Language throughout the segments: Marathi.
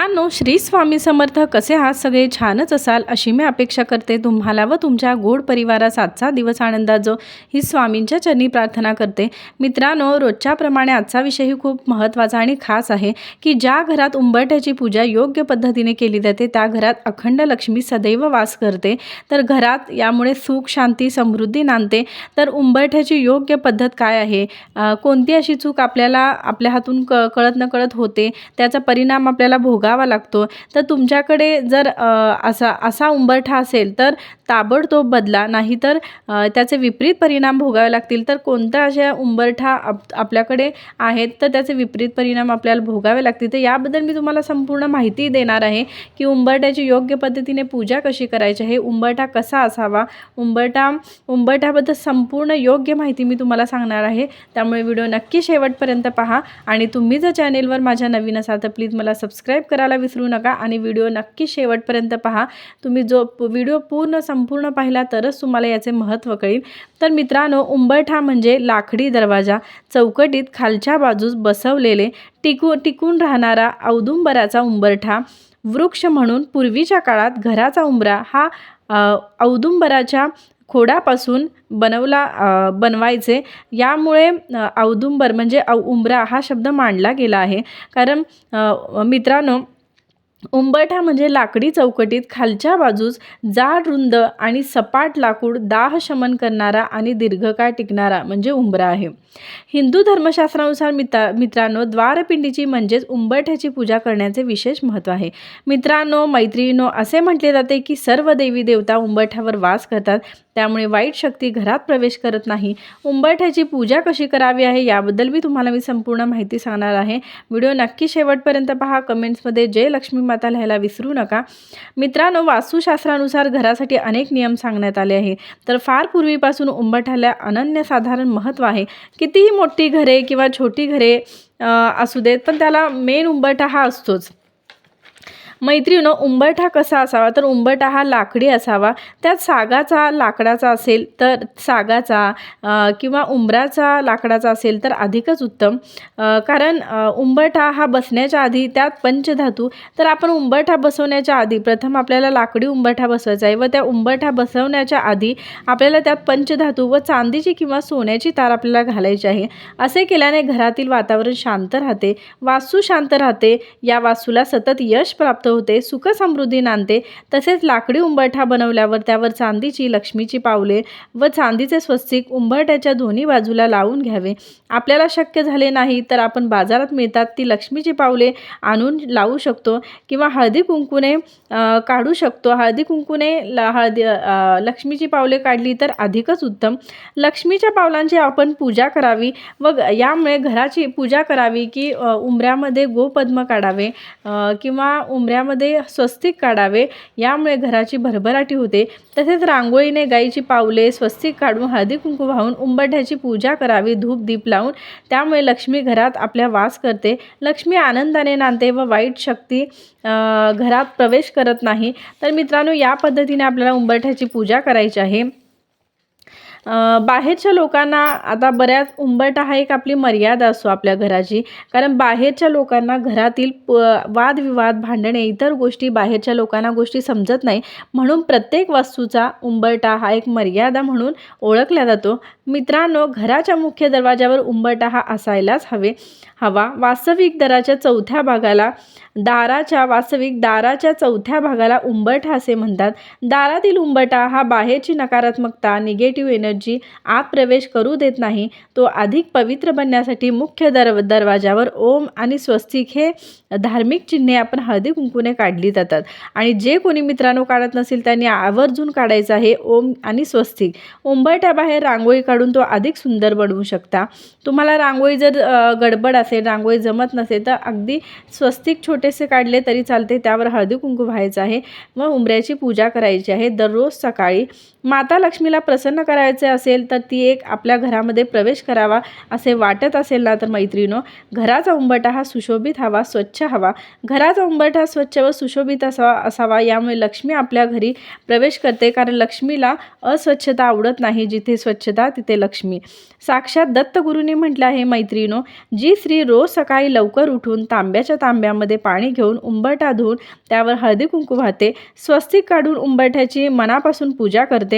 मित्रांनो श्री स्वामी समर्थ कसे आहात? सगळे छानच असाल अशी मी अपेक्षा करते. तुम्हाला व तुमच्या गोड परिवारास आजचा दिवस आनंदात जो ही स्वामींच्या चरणी प्रार्थना करते. मित्रांनो रोजच्याप्रमाणे आजचा विषयही खूप महत्त्वाचा आणि खास आहे की ज्या घरात उंबरठ्याची पूजा योग्य पद्धतीने केली जाते त्या घरात अखंड लक्ष्मी सदैव वास करते. तर घरात यामुळे सुख शांती समृद्धी नांदते. तर उंबरठ्याची योग्य पद्धत काय आहे? कोणती अशी चूक आपल्याला आपल्या हातून क कळत न कळत होते? त्याचा परिणाम आपल्याला भोगावा लागतो. तर तुमच्याकडे जर असा असा उंबरठा असेल तर ताबडतोब बदला. नाहीतर त्याचे विपरीत परिणाम भोगावे लागतील. तर कोणत्या अशा उंबरठा आप आपल्याकडे आहेत तर त्याचे विपरीत परिणाम आपल्याला भोगावे लागतील? तर याबद्दल मी तुम्हाला संपूर्ण माहिती देणार आहे की उंबरठ्याची योग्य पद्धतीने पूजा कशी करायची आहे उंबरठा कसा असावा उंबरठा उंबरठ्याबद्दल संपूर्ण योग्य माहिती मी तुम्हाला सांगणार आहे. त्यामुळे व्हिडिओ नक्की शेवटपर्यंत पहा आणि तुम्ही जर चॅनेलवर माझ्या नवीन असाल तर प्लीज मला सबस्क्राईब करायला विसरू नका आणि व्हिडिओ नक्की शेवटपर्यंत पहा. तुम्ही जो व्हिडिओ पूर्ण संपूर्ण पाहिला तरच तुम्हाला याचे महत्त्व कळेल. तर मित्रांनो उंबरठा म्हणजे लाकडी दरवाजा. चौकटीत खालच्या बाजूस बसवलेले टिकू टिकून राहणारा औदुंबराचा उंबरठा. वृक्ष म्हणून पूर्वीच्या काळात घराचा उंबरा हा औदुंबराच्या खोडापासून बनवला बनवायचे. यामुळे औदुंबर म्हणजे औ उंबरा हा शब्द मांडला गेला आहे. कारण मित्रांनो उंबरठा म्हणजे लाकडी चौकटीत खालच्या बाजूस जाड रुंद आणि सपाट लाकूड दाह शमन करणारा आणि दीर्घकाळ टिकणारा म्हणजे उंबरा आहे. हिंदू धर्मशास्त्रानुसार मित्रा मित्रांनो द्वारपिंडीची म्हणजेच उंबरठ्याची पूजा करण्याचे विशेष महत्त्व आहे. मित्रांनो मैत्रिणीनो असे म्हटले जाते की सर्व देवी देवता उंबरठ्यावर वास करतात. त्यामुळे वाईट शक्ती घरात प्रवेश करत नाही. उंबरठ्याची पूजा कशी करावी आहे याबद्दल मी तुम्हाला मी संपूर्ण माहिती सांगणार आहे. व्हिडिओ नक्की शेवटपर्यंत पहा. कमेंट्समध्ये जय लक्ष्मी माता लिहायला विसरू नका. मित्रांनो वास्तुशास्त्रानुसार घरासाठी अनेक नियम सांगण्यात आले आहे. तर फार पूर्वीपासून उंबरठ्याला अनन्यसाधारण महत्त्व आहे. कितीही मोठी घरे किंवा छोटी घरे असू देत पण त्याला मेन उंबरठा हा असतोच. मैत्रिणो उंबरठा कसा असावा? तर उंबरठा हा लाकडी असावा. त्यात सागाचा लाकडाचा असेल तर सागाचा किंवा उंबराचा लाकडाचा असेल तर अधिकच उत्तम. कारण उंबरठा हा बसण्याच्या आधी त्यात पंचधातू. तर आपण उंबरठा बसवण्याच्या आधी प्रथम आपल्याला लाकडी उंबरठा बसवायचा आहे व त्या उंबरठा बसवण्याच्या आधी आपल्याला त्यात पंचधातू व चांदीची किंवा सोन्याची तार आपल्याला घालायची आहे. असे केल्याने घरातील वातावरण शांत राहते. वासू शांत राहते. या वासूला सतत यश प्राप्त होते सुख समृद्धी नांदते. तसेच लाकडी उंबरठा बनवल्यावर त्यावर चांदीची लक्ष्मीची पावले व चांदीचे स्वस्तिक उंबरठ्याच्या दोन्ही बाजूला लावून घ्यावे. आपल्याला शक्य झाले नाही तर आपण बाजारात मिळतात ती लक्ष्मीची पावले आणून लावू शकतो किंवा हळदी कुंकूने काढू शकतो. हळदी कुंकूने ल हळदी लक्ष्मीची पावले काढली तर अधिकच उत्तम. लक्ष्मीच्या पावलांची आपण पूजा करावी व यामुळे घराची पूजा करावी की उमऱ्यामध्ये उंबऱ्यामध्ये गोपद्म काढावे किंवा उमऱ्या घरामध्ये स्वस्तिक काढावे. यामुळे घराची भरभराटी होते. तसेच रांगोळीने गाईची पावले स्वस्तिक काढून हळदी कुंकू वाहून उंबरठ्याची पूजा करावी धूप दीप लावून. त्यामुळे लक्ष्मी घरात आपल्या वास करते. लक्ष्मी आनंदाने नांदते व वाईट शक्ती घरात प्रवेश करत नाही. तर मित्रांनो या पद्धतीने आपल्याला उंबरठ्याची पूजा करायची आहे. बाहेरच्या लोकांना आता बऱ्याच उंबरठा हा एक आपली मर्यादा असतो आपल्या घराची. कारण बाहेरच्या लोकांना घरातील प वादविवाद भांडणे इतर गोष्टी बाहेरच्या लोकांना गोष्टी समजत नाही. म्हणून प्रत्येक वस्तूचा उंबरठा हा एक मर्यादा म्हणून ओळखला जातो. मित्रांनो घराच्या मुख्य दरवाजावर उंबरठा हा असायलाच हवे. हवा वास्तविक दराच्या चौथ्या भागाला दाराच्या वास्तविक दाराच्या चौथ्या भागाला उंबरठा असे म्हणतात. दारातील उंबरठा हा बाहेरची नकारात्मकता निगेटिव्ह एनर्जी आत प्रवेश करू देत नाही. तो अधिक पवित्र बनण्यासाठी मुख्य दर दरवाजावर ओम आणि स्वस्तिक हे धार्मिक चिन्हे आपण हळदी कुंकूने काढली जातात. आणि जे कोणी मित्रांनो काढत नसेल त्यांनी आवर्जून काढायचं आहे ओम आणि स्वस्तिक. उंबरठ्याबाहेर रांगोळी काढून तो अधिक सुंदर बनवू शकता. तुम्हाला रांगोळी जर गडबड असेल रांगोळी जमत नसेल तर अगदी स्वस्तिक छोटे पैसे काढले तरी चालते त्यावर हळदी कुंकू व्हायचं आहे. व उंबऱ्याची पूजा करायची आहे. दररोज सकाळी माता लक्ष्मीला प्रसन्न करायचे असेल तर ती एक आपल्या घरामध्ये प्रवेश करावा असे वाटत असेल ना तर मैत्रिणो घराचा उंबरठा हा सुशोभित हवा स्वच्छ हवा. घराचा उंबरठा स्वच्छ व सुशोभित असावा असावा यामुळे लक्ष्मी आपल्या घरी प्रवेश करते. कारण लक्ष्मीला अस्वच्छता आवडत नाही जिथे स्वच्छता तिथे लक्ष्मी. साक्षात दत्तगुरूंनी म्हटलं आहे मैत्रिणो जी स्त्री रोज सकाळी लवकर उठून तांब्याच्या तांब्यामध्ये पाणी घेऊन उंबरठा धुवून त्यावर हळदी कुंकू वाहते स्वस्तिक काढून उंबरठ्याची मनापासून पूजा करते.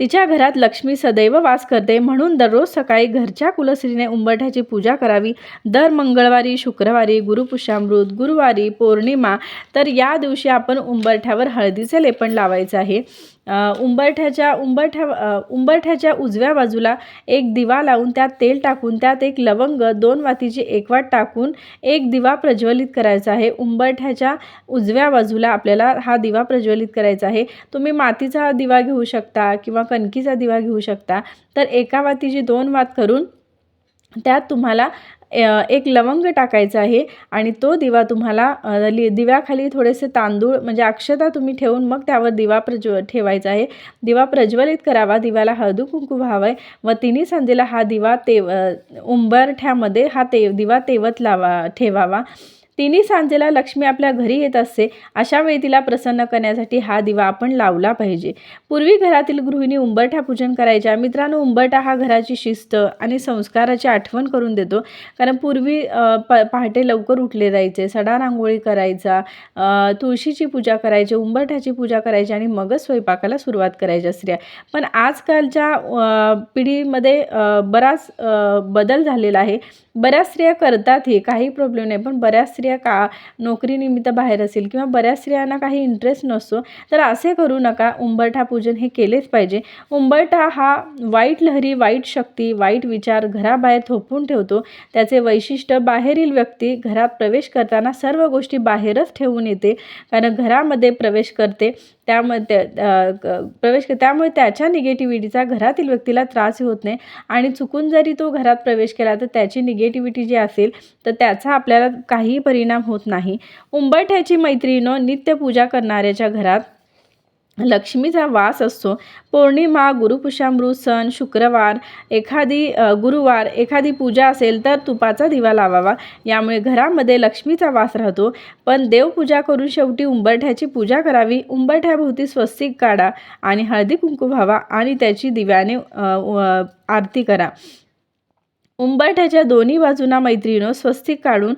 तिच्या घरात लक्ष्मी सदैव वास करते. म्हणून दररोज सकाळी घरच्या कुलस्त्रीने उंबरठ्याची पूजा करावी. दर मंगळवारी शुक्रवारी गुरुपुष्यामृत गुरुवारी पौर्णिमा तर या दिवशी आपण उंबरठ्यावर हळदीचे लेपण लावायचं आहे. उंबरठ्याच्या उंबरठ्या उंबरठ्याच्या उजव्या बाजूला एक दिवा लावून त्यात तेल टाकून त्यात एक लवंग दोन वातीची एक वाट टाकून एक दिवा प्रज्वलित करायचा आहे. उंबरठ्याच्या उजव्या बाजूला आपल्याला हा दिवा प्रज्वलित करायचा आहे. तुम्ही मातीचा दिवा घेऊ शकता किंवा कणकीचा दिवा घेऊ शकता. तर एका वातीची दोन वात करून त्यात तुम्हाला एक लवंग टाकायचा आहे आणि तो दिवा तुम्हाला लि दिव्याखाली थोडेसे तांदूळ म्हणजे अक्षता तुम्ही ठेवून मग त्यावर दिवा प्रज्व ठेवायचा आहे. दिवा प्रज्वलित करावा दिव्याला हळदू कुंकू व्हावं व तिन्ही संधीला हा दिवा तेव उंबरठ्यामध्ये हा ते दिवा तेवत लावा ठेवावा. तिन्ही सांजेला लक्ष्मी आपल्या घरी येत असते अशा वेळी तिला प्रसन्न करण्यासाठी हा दिवा आपण लावला पाहिजे. पूर्वी घरातील गृहिणी उंबरठा पूजन करायच्या. मित्रांनो उंबरठा हा घराची शिस्त आणि संस्काराची आठवण करून देतो. कारण पूर्वी प पहाटे लवकर उठले जायचे सडा रांगोळी करायचा तुळशीची पूजा करायची उंबरठ्याची पूजा करायची आणि मगच स्वयंपाकाला सुरुवात करायच्या स्त्रिया. पण आजकालच्या पिढीमध्ये बराच बदल झालेला आहे. बऱ्याच स्त्रिया करतात हे काही प्रॉब्लेम नाही. पण बऱ्याच स्त्रिया का नोकरीनिमित्त बाहेर असेल किंवा बऱ्याच स्त्रियांना काही इंटरेस्ट नसतो तर असे करू नका. उंबरठा पूजन हे केलेच पाहिजे. उंबरठा हा वाईट लहरी वाईट शक्ती वाईट विचार घराबाहेर थोपून ठेवतो. त्याचे वैशिष्ट्य बाहेरील व्यक्ती घरात प्रवेश करताना सर्व गोष्टी बाहेरच ठेवून येते. कारण घरामध्ये प्रवेश करते त्यामध्ये प्रवेश त्यामुळे त्याच्या निगेटिव्हिटीचा घरातील व्यक्तीला त्रास होत नाही. आणि चुकून जरी तो घरात प्रवेश केला तर त्याची निगेटिव्हिटी जी असेल तर त्याचा आपल्याला काही परिणाम होत नाही. उंबरठ्याची मैत्रिणं नित्य पूजा करणाऱ्याच्या घरात लक्ष्मीचा वास असतो. पौर्णिमा गुरुपुषामृत सण शुक्रवार एखादी गुरुवार एखादी पूजा असेल तर तुपाचा दिवा लावावा. यामुळे घरामध्ये लक्ष्मीचा वास राहतो. पण देवपूजा करून शेवटी उंबरठ्याची पूजा करावी. उंबरठ्याभोवती स्वस्तिक काढा आणि हळदी कुंकू व्हावा आणि त्याची दिव्याने आरती करा. उंबरठ्याच्या दोन्ही बाजूंना मैत्रिणीनो स्वस्तिक काढून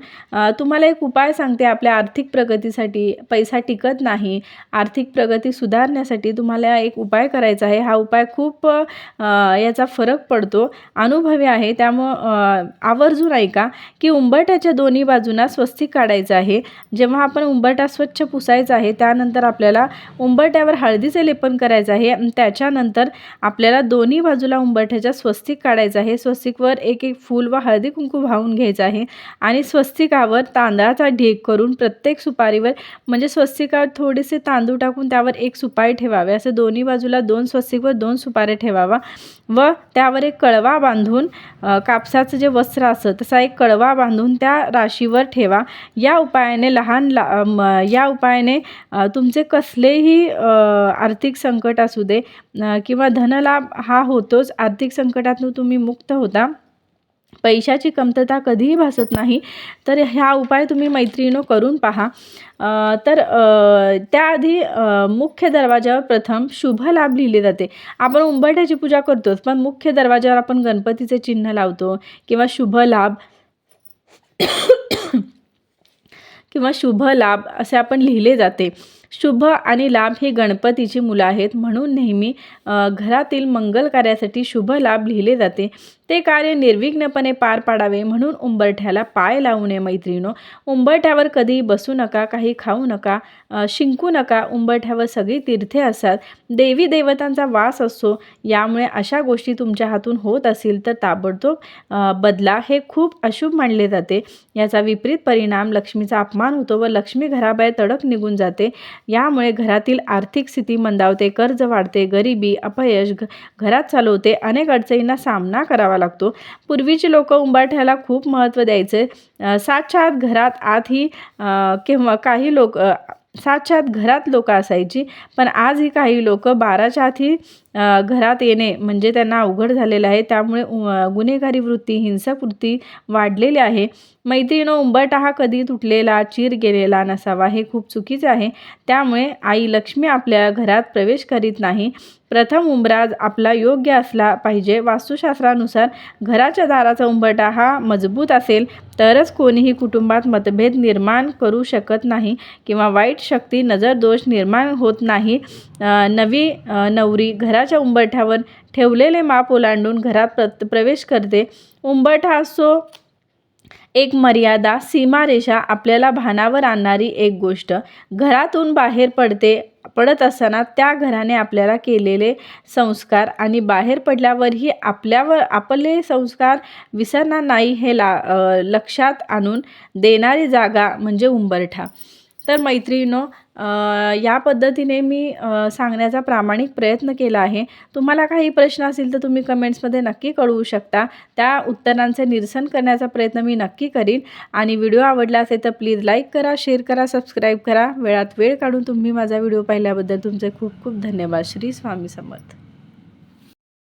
तुम्हाला एक उपाय सांगते आपल्या आर्थिक प्रगतीसाठी पैसा टिकत नाही आर्थिक प्रगती सुधारण्यासाठी तुम्हाला एक उपाय करायचा आहे. हा उपाय खूप याचा फरक पडतो अनुभवी आहे. त्यामुळं आवर्जून ऐका की उंबरठ्याच्या दोन्ही बाजूंना स्वस्तिक काढायचं आहे. जेव्हा आपण उंबरठा स्वच्छ पुसायचा आहे त्यानंतर आपल्याला उंबरठ्यावर हळदीचे लेपन करायचं आहे. त्याच्यानंतर आपल्याला दोन्ही बाजूला उंबरठ्याच्या स्वस्तिक काढायचं आहे. स्वस्तिकवर एक फूल व हळदी कुंकू वाहून घ्यायचं आहे. आणि स्वस्तिकावर तांदळाचा ढेक करून प्रत्येक सुपारीवर म्हणजे स्वस्तिकावर थोडेसे तांदूळ टाकून त्यावर एक सुपारी ठेवावे. असं दोन्ही बाजूला दोन स्वस्तिकवर दोन सुपारे ठेवावा. व त्यावर एक कळवा बांधून कापसाचं जे वस्त्र असतं तसा एक कळवा बांधून त्या राशीवर ठेवा. या उपायाने लहान ला या उपायाने तुमचे कसलेही आर्थिक संकट असू दे किंवा धनलाभ हा होतोच. आर्थिक संकटातून तुम्ही मुक्त होता. पैशाची कमतरता कधीही भासत नाही. तर ह्या उपाय तुम्ही मैत्रिणीनो करून पहा. तर त्याआधी मुख्य दरवाजावर प्रथम शुभ लाभ लिहिले जाते. आपण उंबरठ्याची पूजा करतोच पण मुख्य दरवाजावर आपण गणपतीचे चिन्ह लावतो किंवा शुभ लाभ किंवा शुभ लाभ असे आपण लिहिले जाते. शुभ आणि लाभ ही गणपतीची मुलं आहेत म्हणून नेहमी घरातील मंगल कार्यासाठी शुभ लाभ लिहिले जाते. ते कार्य निर्विघ्नपणे पार पाडावे म्हणून उंबरठ्याला पाय लावू नये मैत्रिणो. उंबरठ्यावर कधी बसू नका काही खाऊ नका शिंकू नका. उंबरठ्यावर सगळी तीर्थे असतात. देवी देवतांचा वास असतो यामुळे अशा गोष्टी तुमच्या हातून होत असतील तर ताबडतोब बदला. हे खूप अशुभ मानले जाते. याचा विपरीत परिणाम लक्ष्मीचा अपमान होतो व लक्ष्मी घराबाहेर तडक निघून जाते. यामुळे घरातील आर्थिक स्थिती मंदावते कर्ज वाढते गरिबी अपयश घ घरात चालवते. अनेक अडचणींना सामना करावा लागतो. पूर्वीचे लोक उंबाठ्याला खूप महत्त्व द्यायचे. अ, सातच्या आत घरात आत ही किंवा काही लोक अ, सातच्या आत घरात लोक असायची पण आजही काही लोक बाराच्या आत ही घरात येणे म्हणजे त्यांना अवघड झालेलं आहे. त्यामुळे गुन्हेगारी वृत्ती हिंसक वृत्ती वाढलेली आहे. मैत्रिणीनो उंबरटा हा कधी तुटलेला चीर गेलेला नसावा हे खूप चुकीचे आहे. त्यामुळे आई लक्ष्मी आपल्या घरात प्रवेश करीत नाही. प्रथम उंबराज आपला योग्य असला पाहिजे. वास्तुशास्त्रानुसार घराच्या दाराचा उंबरटा हा मजबूत असेल तरच कोणीही कुटुंबात मतभेद निर्माण करू शकत नाही किंवा वाईट शक्ती नजर दोष निर्माण होत नाही. नवी नवरी घरात घराच्या उंबरठ्यावर ठेवलेले माप ओलांडून घरात प्र प्रवेश करते. उंबरठा असो एक मर्यादा सीमारेषा आपल्याला भानावर आणणारी एक गोष्ट. घरातून बाहेर पडते पडत असताना त्या घराने आपल्याला केलेले संस्कार आणि बाहेर पडल्यावरही आपल्यावर आपले संस्कार विसरणार नाही हे ला लक्षात आणून देणारी जागा म्हणजे उंबरठा. तर मैत्रिणीनो या पद्धतीने मी सांगण्याचा प्रामाणिक प्रयत्न केला आहे. तुम्हाला काही प्रश्न असतील तर तुम्ही कमेंट्समध्ये नक्की कळवू शकता. त्या उत्तरांचे निरसन करण्याचा प्रयत्न मी नक्की करीन. आणि व्हिडिओ आवडला असेल तर प्लीज लाईक करा शेअर करा सबस्क्राईब करा. वेळात वेळ काढून तुम्ही माझा व्हिडिओ पाहिल्याबद्दल तुमचे खूप खूप धन्यवाद. श्री स्वामी समर्थ.